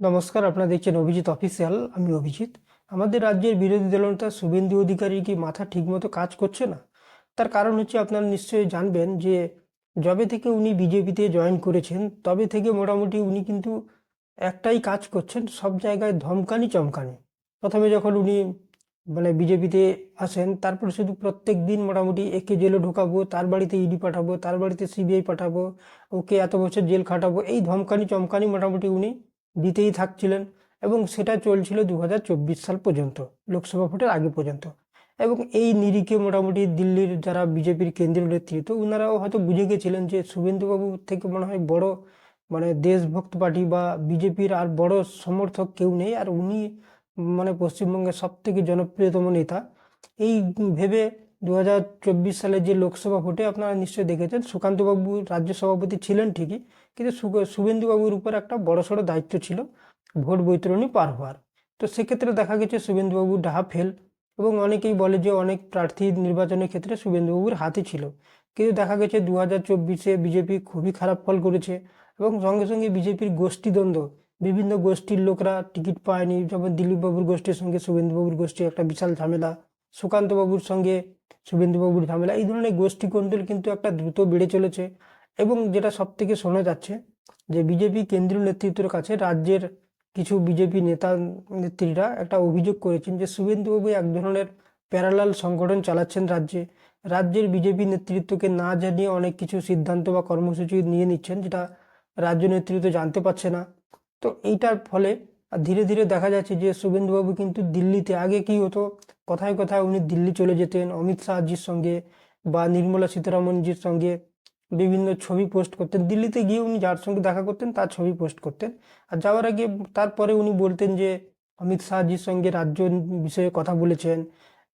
নমস্কার, আপনারা দেখছেন অভিজিৎ অফিসিয়াল, আমি অভিজিৎ। আমাদের রাজ্যের বিরোধী দলনেতা শুভেন্দু অধিকারীর কি মাথা ঠিকমতো কাজ করছে না? তার কারণ হচ্ছে আপনারা নিশ্চয়ই জানবেন যে, যবে থেকে উনি বিজেপিতে জয়েন করেছেন, তবে থেকে মোটামুটি উনি কিন্তু একটাই কাজ করছেন, সব জায়গায় ধমকানি চমকানি। প্রথমে যখন উনি মানে বিজেপিতে আসেন, তারপর শুধু প্রত্যেক দিন মোটামুটি একে জেলে ঢোকাবো, তার বাড়িতে ইডি পাঠাবো, তার বাড়িতে সিবিআই পাঠাবো, ওকে এত বছর জেল খাটাবো, এই ধমকানি চমকানি মোটামুটি উনি দিতেই থাকছিলেন এবং সেটা চলছিল দু হাজার চব্বিশ সাল পর্যন্ত, লোকসভা ভোটের আগে পর্যন্ত। এবং এই নিরিখে মোটামুটি দিল্লির যারা বিজেপির কেন্দ্রীয় নেতৃত্ব ওনারাও হয়তো বুঝে গেছিলেন যে শুভেন্দুবাবু থেকে মনে হয় বড় মানে দেশভক্ত পার্টি বা বিজেপির আর বড় সমর্থক কেউ নেই, আর উনি মানে পশ্চিমবঙ্গের সব থেকে জনপ্রিয়তম নেতা। এই ভেবে দু হাজার চব্বিশ সালে যে লোকসভা ভোটে আপনারা নিশ্চয়ই দেখেছেন সুকান্তবাবু রাজ্য সভাপতি ছিলেন ঠিকই, কিন্তু শুভেন্দুবাবুর উপর একটা বড়সড় দায়িত্ব ছিল ভোট বৈতরণী পার হওয়ার। তো সেক্ষেত্রে দেখা গেছে শুভেন্দুবাবু ডাহা ফেল এবং অনেকেই বলে যে অনেক প্রার্থী নির্বাচনের ক্ষেত্রে শুভেন্দুবাবুর হাতে ছিল। কিন্তু দেখা গেছে দু হাজার চব্বিশে বিজেপি খুবই খারাপ ফল করেছে এবং সঙ্গে সঙ্গে বিজেপির গোষ্ঠীদ্বন্দ্ব বিভিন্ন গোষ্ঠীর লোকরা টিকিট পায়নি, যেমন দিলীপবাবুর গোষ্ঠীর সঙ্গে শুভেন্দুবাবুর গোষ্ঠী একটা বিশাল ঝামেলা সুকান্তবাবুর সঙ্গে শুভেন্দুবাবুর ঝামেলা, এই ধরনের গোষ্ঠী কোন্দল কিন্তু একটা দ্রুত বেড়ে চলেছে এবং যেটা সব থেকে শোনা যাচ্ছে যে বিজেপি কেন্দ্রীয় নেতৃত্বের কাছে রাজ্যের কিছু বিজেপি নেতা নেত্রীরা একটা অভিযোগ করেছেন যে শুভেন্দুবাবু এক ধরনের প্যারালাল সংগঠন চালাচ্ছেন রাজ্যে। রাজ্যের বিজেপি নেতৃত্বকে না জানিয়ে অনেক কিছু সিদ্ধান্ত বা কর্মসূচি নিয়ে নিচ্ছেন যেটা রাজ্য নেতৃত্ব জানতে পারছে না। তো এইটার ফলে ধীরে ধীরে দেখা যাচ্ছে যে শুভেন্দুবাবু কিন্তু দিল্লিতে আগে কি হতো? কথায় কথায় উনি দিল্লি চলে যেতেন, অমিত শাহজির সঙ্গে বা নির্মলা সীতারামনজির সঙ্গে বিভিন্ন ছবি পোস্ট করতেন। দিল্লিতে গিয়ে উনি যার সঙ্গে দেখা করতেন, তার ছবি পোস্ট করতেন। আর যাওয়ার আগে তারপরে উনি বলতেন যে, অমিত শাহজির সঙ্গে রাজ্য বিষয়ে কথা বলেছেন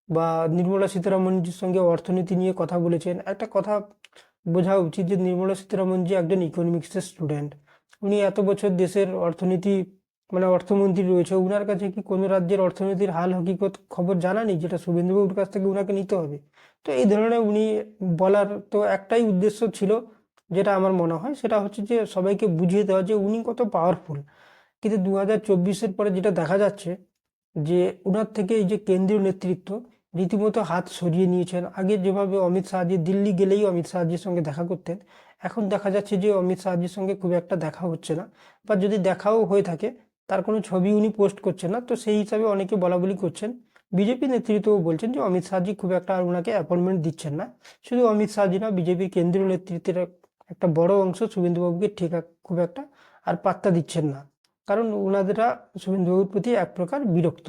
বা নির্মলা সীতারামনজির সঙ্গে অর্থনীতি নিয়ে কথা বলেছেন। একটা কথা বোঝা উচিত যে, নির্মলা সীতারামনজি একজন ইকোনমিক্সের স্টুডেন্ট উনি এত বছর দেশের অর্থনীতি মানে অর্থমন্ত্রী রয়েছে, উনার কাছে কি কোনো রাজ্যের অর্থনীতির হাল হকিকত খবর জানা নেই যেটা শুভেন্দুবাবুর কাছ থেকে উনাকে নিতে হবে? তো এই ধরনের উনি বলার তো একটাই উদ্দেশ্য ছিল, যেটা আমার মনে হয়, সেটা হচ্ছে যে সবাইকে বুঝিয়ে দেওয়া যে উনি কত পাওয়ারফুল কিন্তু দু হাজার চব্বিশের পরে যেটা দেখা যাচ্ছে যে উনার থেকে এই যে কেন্দ্রীয় নেতৃত্ব রীতিমতো হাত সরিয়ে নিয়েছেন। আগে যেভাবে অমিত শাহজি দিল্লি গেলেই অমিত শাহজির সঙ্গে দেখা করতেন, এখন দেখা যাচ্ছে যে অমিত শাহজির সঙ্গে খুব একটা দেখা হচ্ছে না। বা যদি দেখাও হয়ে থাকে তার কোনো ছবি উনি পোস্ট করছেন না, তো সেই হিসাবে অনেকে বলা বলি করছেন। বিজেপি নেতৃত্বও বলছেন যে অমিত শাহজি খুব একটা আর ওনাকে অ্যাপয়েন্টমেন্ট দিচ্ছেন না। শুধু অমিত শাহজি না বিজেপির কেন্দ্রীয় নেতৃত্বের একটা বড় অংশ শুভেন্দুবাবুকে ঠিক খুব একটা আর পাত্তা দিচ্ছেন না। কারণ ওনাদেরা শুভেন্দুবাবুর প্রতি এক প্রকার বিরক্ত।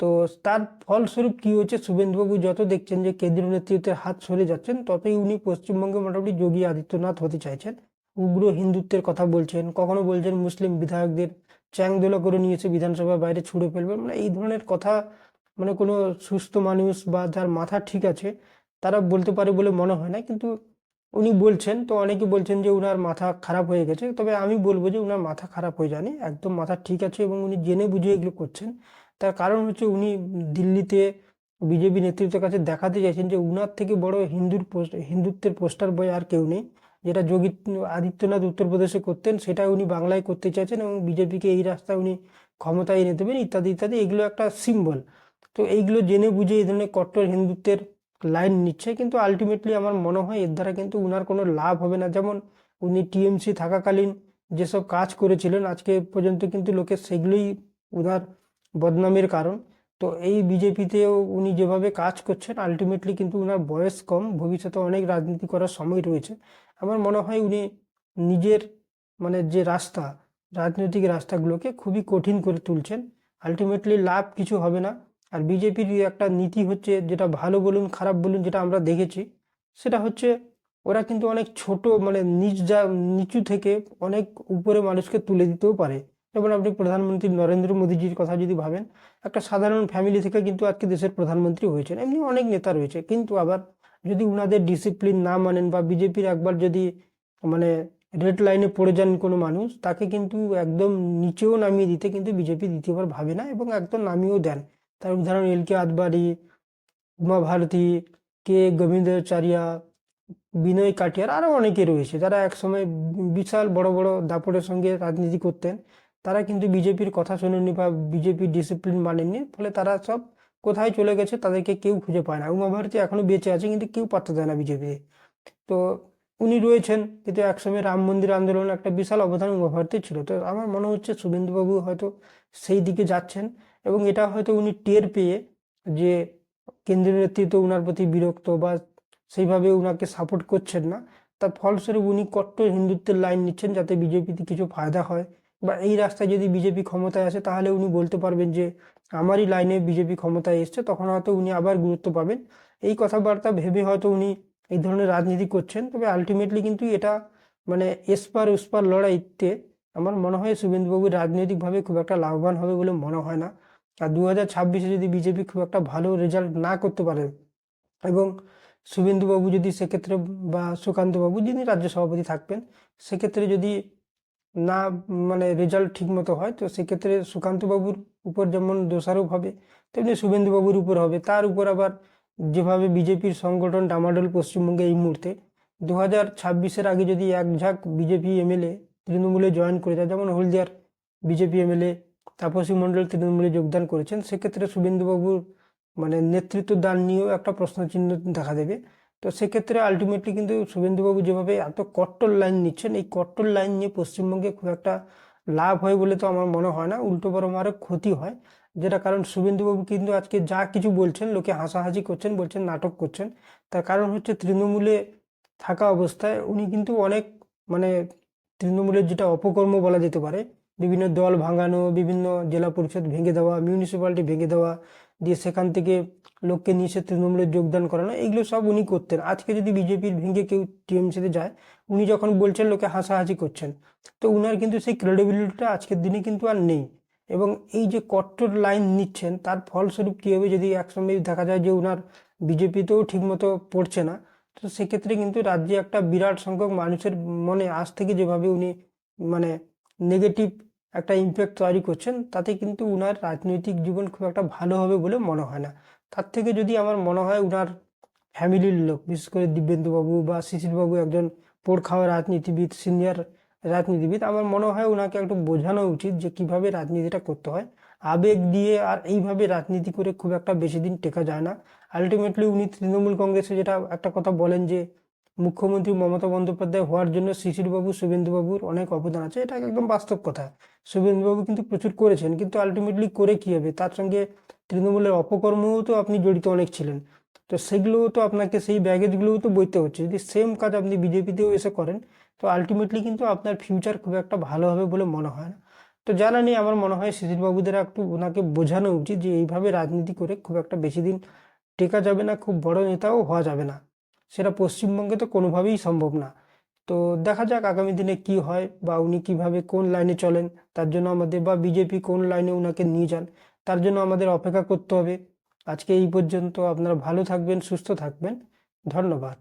তো তার ফলস্বরূপ কি হচ্ছে শুভেন্দুবাবু যত দেখছেন যে কেন্দ্রীয় নেতৃত্বের হাত সরে যাচ্ছেন, ততই উনি পশ্চিমবঙ্গে মোটামুটি যোগী আদিত্যনাথ হতে চাইছেন। উগ্র হিন্দুত্বের কথা বলছেন, কখনো বলছেন মুসলিম বিধায়কদের চ্যাংদোলা করে নিয়ে এসে বিধানসভার বাইরে ছুড়ে ফেলবেন মানে এই ধরনের কথা মানে কোনো সুস্থ মানুষ বা যার মাথা ঠিক আছে, তারা বলতে পারে বলে মনে হয় না। কিন্তু উনি বলছেন, তো অনেকে বলছেন যে উনার মাথা খারাপ হয়ে গেছে। তবে আমি বলব যে উনার মাথা খারাপ হয়ে যায়নি, একদম মাথা ঠিক আছে এবং উনি জেনে বুঝে এগুলো করছেন। তার কারণ হচ্ছে উনি দিল্লিতে বিজেপি নেতৃত্বের কাছে দেখাতে চাইছেন যে উনার থেকে বড় হিন্দুর হিন্দুত্বের পোস্টার বয় আর কেউ নেই। যেটা যোগী আদিত্যনাথ উত্তরপ্রদেশে করতেন, সেটা উনি বাংলায় করতে চাইছেন এবং বিজেপিকে এই রাস্তায় উনি ক্ষমতায় এনে দেবেন, ইত্যাদি ইত্যাদি, এগুলো একটা সিম্বল তো এইগুলো জেনে বুঝে এই ধরনের কট্টর হিন্দুত্বের লাইন নিচ্ছে, কিন্তু আলটিমেটলি আমার মনে হয় এর দ্বারা কিন্তু উনার কোনো লাভ হবে না। যেমন উনি টিএমসি থাকাকালীন যেসব কাজ করেছিলেন, আজকে পর্যন্ত কিন্তু লোকের সেগুলোই উনার বদনামের কারণ। তো এই বিজেপিতেও উনি যেভাবে কাজ করছেন আলটিমেটলি কিন্তু উনার বয়স কম, ভবিষ্যতে অনেক রাজনীতি করার সময় রয়েছে। আমার মনে হয় উনি নিজের মানে যে রাস্তা, রাজনৈতিক রাস্তাগুলোকে খুবই কঠিন করে তুলছেন। আলটিমেটলি লাভ কিছু হবে না। আর বিজেপির একটা নীতি হচ্ছে যেটা ভালো বলুন, খারাপ বলুন যেটা আমরা দেখেছি, সেটা হচ্ছে ওরা কিন্তু অনেক ছোট মানে নিচ যা, নিচু থেকে অনেক উপরে মানুষকে তুলে দিতেও পারে। যেমন আপনি প্রধানমন্ত্রী নরেন্দ্র মোদীজির কথা যদি ভাবেন, একটা সাধারণ ফ্যামিলি থেকে কিন্তু আজকে দেশের প্রধানমন্ত্রী হয়েছেন। এমনি অনেক নেতা রয়েছে, কিন্তু আবার যদি উনাদের ডিসিপ্লিন না মানেন বা বিজেপির একবার যদি মানে রেড লাইনে পড়ে যান কোনো মানুষ, তাকে কিন্তু একদম নিচেও নামিয়ে দিতে কিন্তু বিজেপি দ্বিতীয়বার ভাবে না এবং একদম নামিয়েও দেন। তার উদাহরণ, এল কে আদবাড়ি উমা ভারতী, কে গোবিন্দাচার্যা, বিনয় কাটিয়ার আরও অনেকে রয়েছে যারা একসময় বিশাল বড় বড় দাপটের সঙ্গে রাজনীতি করতেন। তারা কিন্তু বিজেপির কথা শোনেনি বা বিজেপির ডিসিপ্লিন মানেননি, ফলে তারা সব কোথায় চলে গেছে তাদেরকে কেউ খুঁজে পায় না। উমা ভারতী এখনও বেঁচে আছে কিন্তু কেউ পাত্তা দেয় না বিজেপিতে তো উনি রয়েছেন, কিন্তু একসময় রাম মন্দির আন্দোলন একটা বিশাল অবদান উমা ভারতীর ছিল। তো আমার মনে হচ্ছে শুভেন্দুবাবু হয়তো সেই দিকে যাচ্ছেন এবং এটা হয়তো উনি টের পেয়ে যে কেন্দ্রীয় নেতৃত্ব উনার প্রতি বিরক্ত বা সেইভাবে উনাকে সাপোর্ট করছেন না, তার ফলস্বরূপ উনি কট্টর হিন্দুত্বের লাইন নিচ্ছেন যাতে বিজেপিতে কিছু ফায়দা হয়। বা এই রাস্তায় যদি বিজেপি ক্ষমতায় আসে, তাহলে উনি বলতে পারবেন যে, আমারই লাইনে বিজেপি ক্ষমতায় এসছে। তখন হয়তো উনি আবার গুরুত্ব পাবেন। এই কথাবার্তা ভেবে হয়তো উনি এই ধরনের রাজনীতি করছেন। তবে আলটিমেটলি কিন্তু এটা মানে এসপার ওসপার লড়াইতে আমার মনে হয় শুভেন্দুবাবু রাজনৈতিকভাবে খুব একটা লাভবান হবে বলে মনে হয় না। আর দু হাজার ছাব্বিশে যদি বিজেপি খুব একটা ভালো রেজাল্ট না করতে পারে এবং শুভেন্দুবাবু যদি সেক্ষেত্রে বা সুকান্তবাবু যিনি রাজ্য সভাপতি থাকবেন, সেক্ষেত্রে যদি না মানে রেজাল্ট ঠিক মতো হয়, তো সেক্ষেত্রে সুকান্তবাবুর উপর যেমন দোষারোপ হবে, তেমনি শুভেন্দুবাবুর উপর হবে। তার উপর আবার যেভাবে বিজেপির সংগঠন ডামাডোল পশ্চিমবঙ্গে এই মুহূর্তে দু হাজার ছাব্বিশের আগে যদি এক ঝাঁক বিজেপি এমএলএ তৃণমূলে জয়েন করে যায় যেমন হলদিয়ার বিজেপি এমএলএ তাপসী মণ্ডল তৃণমূলে যোগদান করেছেন, সেক্ষেত্রে শুভেন্দুবাবুর মানে নেতৃত্ব দান নিয়েও একটা প্রশ্নচিহ্ন দেখা দেবে। তো সেক্ষেত্রে আলটিমেটলি কিন্তু শুভেন্দুবাবু যেভাবে এত কট্টর লাইন নিচ্ছেন, এই কট্টর লাইন নিয়ে পশ্চিমবঙ্গে খুব একটা লাভ হয় বলে তো আমার মনে হয় না, উল্টো বরং আরও ক্ষতি হয়। যেটা কারণ শুভেন্দুবাবু কিন্তু আজকে যা কিছু বলছেন, লোকে হাসাহাসি করছেন, বলছেন নাটক করছেন, তার কারণ হচ্ছে তৃণমূলে থাকা অবস্থায় উনি কিন্তু অনেক মানে তৃণমূলের যেটা অপকর্ম বলা যেতে পারে, বিভিন্ন দল ভাঙানো, বিভিন্ন জেলা পরিষদ ভেঙে দেওয়া মিউনিসিপ্যালিটি ভেঙে দেওয়া, দিয়ে সেখান থেকে লোককে নিয়ে এসে তৃণমূলে যোগদান করানো এগুলো সব উনি করতেন। আজকে যদি বিজেপির ভেঙে কেউ টিএমসিতে যায়, উনি যখন বলছেন লোকে হাসাহাসি করছেন, তো উনার কিন্তু সেই ক্রেডিবিলিটিটা আজকের দিনে কিন্তু আর নেই। এবং এই যে কট্টর লাইন নিচ্ছেন, তার ফলস্বরূপ কী হবে যদি একসঙ্গে দেখা যায় যে উনার বিজেপিতেও ঠিকমতো পড়ছে না, তো সেক্ষেত্রে কিন্তু রাজ্যে একটা বিরাট সংখ্যক মানুষের মনে আজ থেকে যেভাবে উনি মানে নেগেটিভ একটা ইম্প্যাক্ট তৈরি করছেন, তাতে কিন্তু উনার রাজনৈতিক জীবন খুব একটা ভালো হবে বলে মনে হয় না। তার থেকে যদি আমার মনে হয় উনার ফ্যামিলির লোক, বিশেষ করে দিব্যেন্দুবাবু বা শিশিরবাবু একজন পোড় খাওয়া রাজনীতিবিদ, সিনিয়র রাজনীতিবিদ, আমার মনে হয় ওনাকে একটু বোঝানো উচিত যে কীভাবে রাজনীতিটা করতে হয়। আবেগ দিয়ে আর এইভাবে রাজনীতি করে খুব একটা বেশি দিন টেকা যায় না। আলটিমেটলি উনি তৃণমূল কংগ্রেসে যেটা একটা কথা বলেন যে, মুখ্যমন্ত্রী মমতা বন্দ্যোপাধ্যায় হওয়ার জন্য শিশিরবাবু, শুভেন্দুবাবুর অনেক অবদান আছে। এটা একদম বাস্তব কথা। শুভেন্দুবাবু কিন্তু প্রচুর করেছেন, কিন্তু আলটিমেটলি করে কী হবে? তার সঙ্গে তৃণমূলের অপকর্মও তো আপনি জড়িত অনেক ছিলেন। তো সেগুলোও তো আপনাকে সেই ব্যাগেজগুলোও তো বইতে হচ্ছে। যদি সেম কাজ আপনি বিজেপিতেও এসে করেন, তো আলটিমেটলি কিন্তু আপনার ফিউচার খুব একটা ভালো হবে বলে মনে হয় না। তো জানা নেই, আমার মনে হয় শিশিরবাবুদের একটু ওনাকে বোঝানো উচিত যে এইভাবে রাজনীতি করে খুব একটা বেশি দিন টেকা যাবে না, খুব বড় নেতাও হওয়া যাবে না। সেটা পশ্চিমবঙ্গে তো কোনোভাবেই সম্ভব না। তো দেখা যাক আগামী দিনে কি হয় বা উনি কীভাবে কোন লাইনে চলেন, তার জন্য আমাদের বা বিজেপি কোন লাইনে ওনাকে নিয়ে যান। তার জন্য আমাদের অপেক্ষা করতে হবে। আজকে এই পর্যন্ত আপনারা ভালো থাকবেন, সুস্থ থাকবেন। ধন্যবাদ।